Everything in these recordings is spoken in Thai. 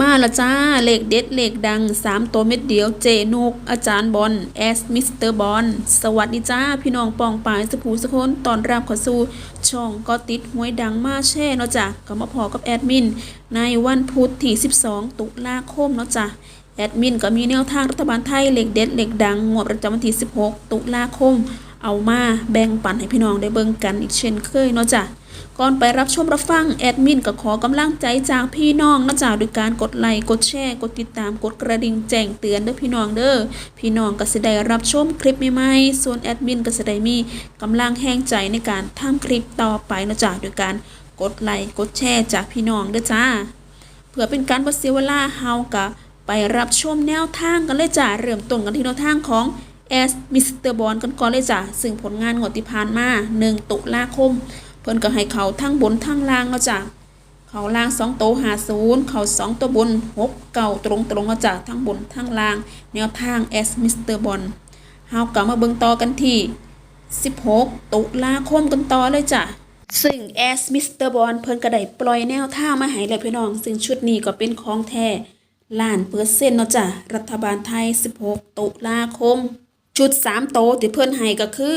มาละจ้า เลขเด็ด เลขดังสามตัวเม็ดเดียว เจนุก อาจารย์บอลแอสมิสเตอร์บอลสวัสดีจ้า พี่น้องปองปายสผูสะคนตอนรับขอสู่ ช่องก็ติดหวยดังมาแช่เนาะจ้ะก็มาพอกับแอดมิน ในวันพุธที่ 12 ตุลาคมเนาะจ้ะแอดมินก็มีแนวทางรัฐบาลไทย เลขเด็ด เลขดัง งวดประจำวันที่ 16 ตุลาคม เอามาแบ่งปันให้พี่น้องได้เบิ่งกันอีกเช่นเคยเนาะจ้ะ ก่อนไปรับชมรับฟังแอดมินก็ขอกำลังใจจากพี่น้องนะจ๊ะด้วยการกดไลค์กดแชร์กดติดตามกดกระดิ่งแจ้งเตือนเด้อพี่น้องเด้อพี่น้องก็สิได้รับชมคลิปใหม่ๆส่วนแอดมินก็สิได้มีกำลังแห้งใจในการทำคลิปต่อไปนะจ๊ะด้วยการกดไลค์กดแชร์จากพี่น้องเด้อจ้า เพื่อเป็นการบ่เสียเวลาเฮากะไปรับชมแนวทางกันเลยจ้ะเริ่มต้นกันที่แนวทางของแอสมิสเตอร์บอลกันก่อนเลยจ้ะซึ่งผลงานงวดที่ผ่านมา 1 ตุลาคม เพิ่นก็ให้เขาทั้งบนทั้งล่างแล้วจ้ะเขาล่าง2โตหาศูนย์เขา2ตัวบน6เก่าตรงตรงๆแล้วจ้ะทั้งบนทั้งล่างแนวทางแอสมิสเตอร์บอลเฮากลับมาเบิ่งต่อกันที่ 16 ตุลาคมกันต่อเลยจ้ะซึ่งแอสมิสเตอร์บอลเพิ่นก็ได้ปล่อยแนวท่ามาให้แล้วพี่น้อง ซึ่งชุดนี้ก็เป็นของแท้ล้านเปอร์เซ็นต์เนาะจ้ะ รัฐบาลไทย 16 ตุลาคม ชุด 3 โตที่เพิ่นให้ก็คือ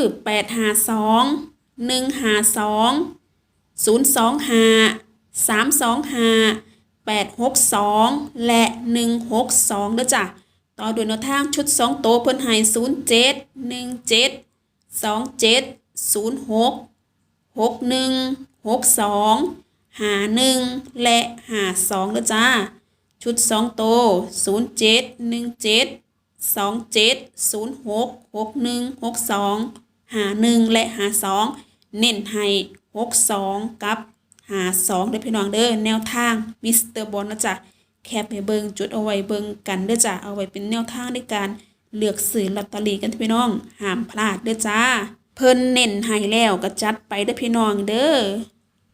852 152 025 325 862และ162เด้อจ้ะต่อด้วยแนวทางชุด2โตเพิ่นให้07 17 27 06หกหนึ่งหกสองหาหนึ่งและหาสองแล้วจ้าชุดสองโตศูนย์เจ็ดหนึ่งเจ็ดสองเจ็ดศูนย์หกหกหนึ่งหกสองหาหนึ่งและหาสอง เน้นให้หกสองกับหาสองเด้อพี่น้องเด้อแนวทางมิสเตอร์บอลนะจ๊ะแคปให้เบิงจุดเอาไว้เบิงกันเด้อจ้ะเอาไว้เป็นแนวทางในการเลือกซื้อลอตเตอรี่กันพี่น้องห้ามพลาดเด้อจ้า เพิ่นเน้นให้แล้วก็จัดไปเด้อพี่น้องเด้อ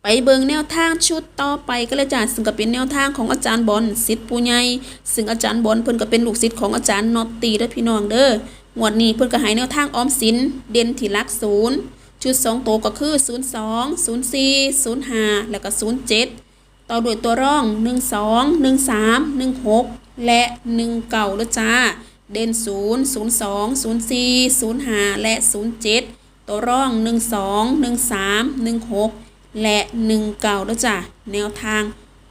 ไปเบิงแนวทางชุดต่อไปก็เลยจ้ะซึ่งก็เป็นแนวทางของอาจารย์บอลศิษย์ผู้ใหญ่ซึ่งอาจารย์บอลเพิ่นก็เป็นลูกศิษย์ของอาจารย์นอตตีเด้อพี่น้องเด้องวดนี้เพิ่นก็ให้แนวทางออมสินเด่นที่ลักศูนย์ ชุดสองตัวก็คือ 02 04 05 แล้วก็ 07 ต่อด้วยตัวร่อง 12 13 16 และ 19เด้อจ้า เด่น 0 02 04 05 และ 07 ตัวร่อง 12 13 16 และ 19เด้อจ้ะแนวทาง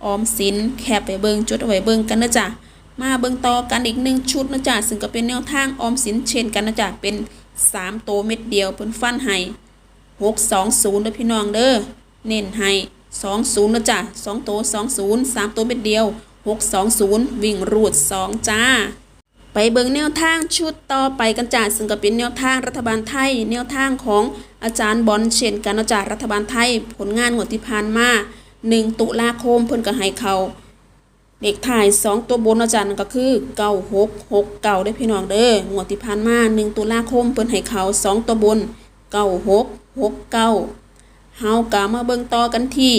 ออมสินแคบไปเบิงจุดเอาไว้เบิงกันเด้อจ้ะมาเบิงต่อกันอีกหนึ่งชุดนะจ๊ะซึ่งก็เป็นแนวทางออมสินเช่นกันนะจ๊ะเป็น3โตเม็ดเดียวเพิ่นฟันให้ 620เด้อพี่น้องเด้อเน้นให้20นะจ๊ะ2โตว20 3โตวเม็ดเดียว620วิ่งรูด2จ้า ไปเบิ่งแนวทางชุดต่อไปกันจ้าซึ่งก็เป็นแนวทางรัฐบาลไทย แนวทางของอาจารย์บอลเช่นกันนะจ้ารัฐบาลไทย ผลงานงวดที่ผ่านมา1ตุลาคมเพิ่นก็ให้เขาเลขถ่าย 2 ตัวบนเนาะจ้านั่นก็คือ9669ได้พี่น้องเด้องวดที่ผ่านมา 1 ตุลาคมเพิ่นให้เขา 2 ตัวบน 9669เก้าเฮากะมาเบิ่งต่อกันที่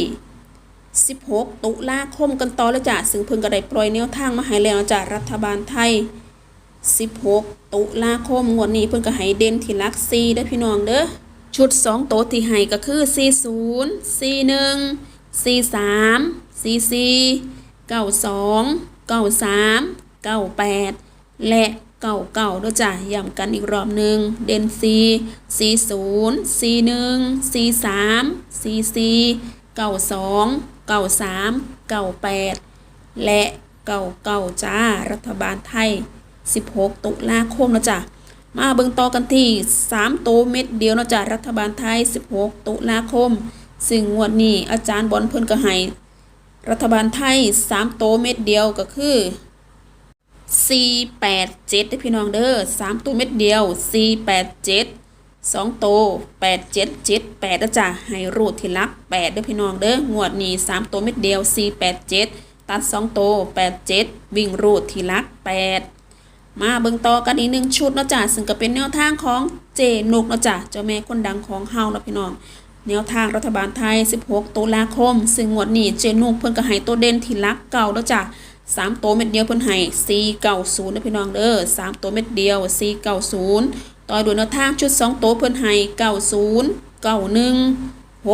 16 ตุลาคมกันต่อแล้วจ้ะซึ่งเพิ่นก็ได้ปล่อยแนวทางมาให้แล้วจ้ะรัฐบาลไทย 16 ตุลาคมงวดนี้เพิ่นก็ให้เด่นที่ลัก4เด้พี่น้องเด้อชุด 2 โตวที่ให้ก็คือ 40 41 43 44 92 93 98 และ 99เด้อจ้ะย้ำกันอีกรอบหนึ่งเด่น4 40 41 43 44 92 93 98และเก่าๆจ้า รัฐบาลไทย 16 ตุลาคมนะจ๊ะมาเบิ่งต่อกันที่3โตวเม็ดเดียวนะจ๊ะรัฐบาลไทย 16 ตุลาคม ซึ่งงวดนี้อาจารย์บอลเพิ่นก็ให้รัฐบาลไทย 3 โตเม็ดเดียวก็คือ 487เด้พี่น้องเด้อ3ตัวเม็ดเดียว 487สองโตแปดเจ็ดเจ็ดแปดนะจ๊ะให้รูดที่ลักแปดเด้พี่น้องเด้องวดนี้สามโตเม็ดเดียวสี่แปดเจ็ดตัดสองโตแปดเจ็ดวิ่งรูดที่ลักแปดมาเบิ่งต่อกันอีกหนึ่งชุดนะจ๊ะซึ่งก็เป็นแนวทางของเจนุกนะจ๊ะเจ้าแม่คนดังของเฮานะพี่น้อง แนวทางรัฐบาลไทย 16 ตุลาคม ซึ่งงวดนี้เจนุกเพิ่นก็ให้ตัวเด่นที่ลักเก่าแล้วจ้ะ สามตัวเม็ดเดียวเพิ่นให้490นย์นะพี่น้องเด้อสามตัวเม็ดเดียว490ต่อด้วยแนวทางชุด2โตวเพิ่นให้90 91 61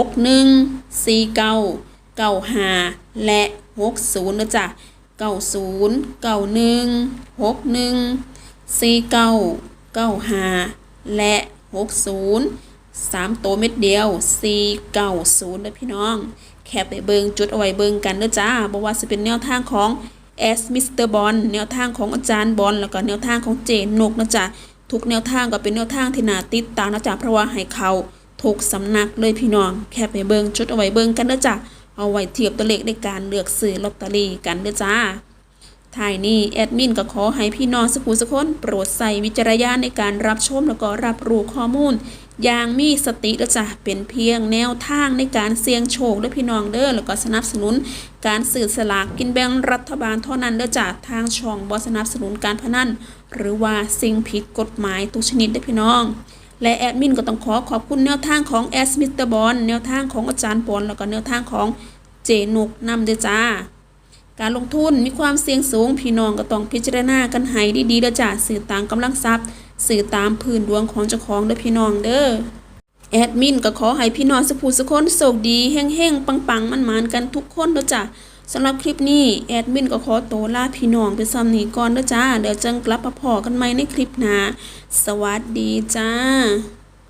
49 95และ60นย์นะจ๊ะเก้าศูนย์เก้าหนึ่งหกหนึ่งสี่เก้าเก้าห้าและหกศูนย์สามตัวเม็ดเดียวสี่เก้าศูนย์นะพี่น้อง แคปไปเบิงจุดเอาไว้เบิงกันเด้อจ้าบอกว่าจะเป็นแนวทางของ แอสมิสเตอร์บอลแนวทางของอาจารย์บอลแล้วก็แนวทางของเจนนกนะจ๊ะทุกแนวทางก็เป็นแนวทางที่น่าติดตามนะจ๊ะเพราะว่าให้เขาทุกสำนักเลยพี่น้อง แคปไปเบิงจุดเอาไว้เบิงกันเด้อจ้าเอาไว้เทียบตัวเลขในการเลือกซื้อลอตเตอรี่กันเด้อจ้าท้ายนี้แอดมินก็ขอให้พี่น้องสกูสกคนโปรดใส่วิจารณญาณในการรับชมแล้วก็รับรู้ข้อมูล อย่างมีสติและจ้ะเป็นเพียงแนวทางในการเสี่ยงโชคและพี่น้องเด้อแล้วก็สนับสนุน การสื่อสลากกินแบ่งรัฐบาลเท่านั้นเด้อจ้ะทางช่องบอสนับสนุนการพนันหรือว่าสิ่งผิดกฎหมายทุกชนิดด้อพี่น้อง และแอดมินก็ต้องขอขอบคุณแนวทางของแอสมิสเตอร์บอลแนวทางของอาจารย์ปอนแล้วก็แนวทางของเจนุกนำเด้อจ้าการลงทุนมีความเสี่ยงสูงพี่น้องก็ต้องพิจารณากันให้ดีๆเด้อจ้าสื่อต่ามกำลังทรัพย์ สื่อตามพื้นดวงของเจ้าของเด้อพี่น้องเด้อแอดมินก็ขอให้พี่น้องสุภูสุคนโชคดีแห้งๆปังๆมันๆกันทุกคนเด้อจ้าสำหรับคลิปนี้แอดมินก็ขอตัวลาพี่น้องไปซ้ำนี้ก่อนเด้อจ้า เดี๋ยวจังกลับมาพอกันใหม่ในคลิปหน้าสวัสดีจ้า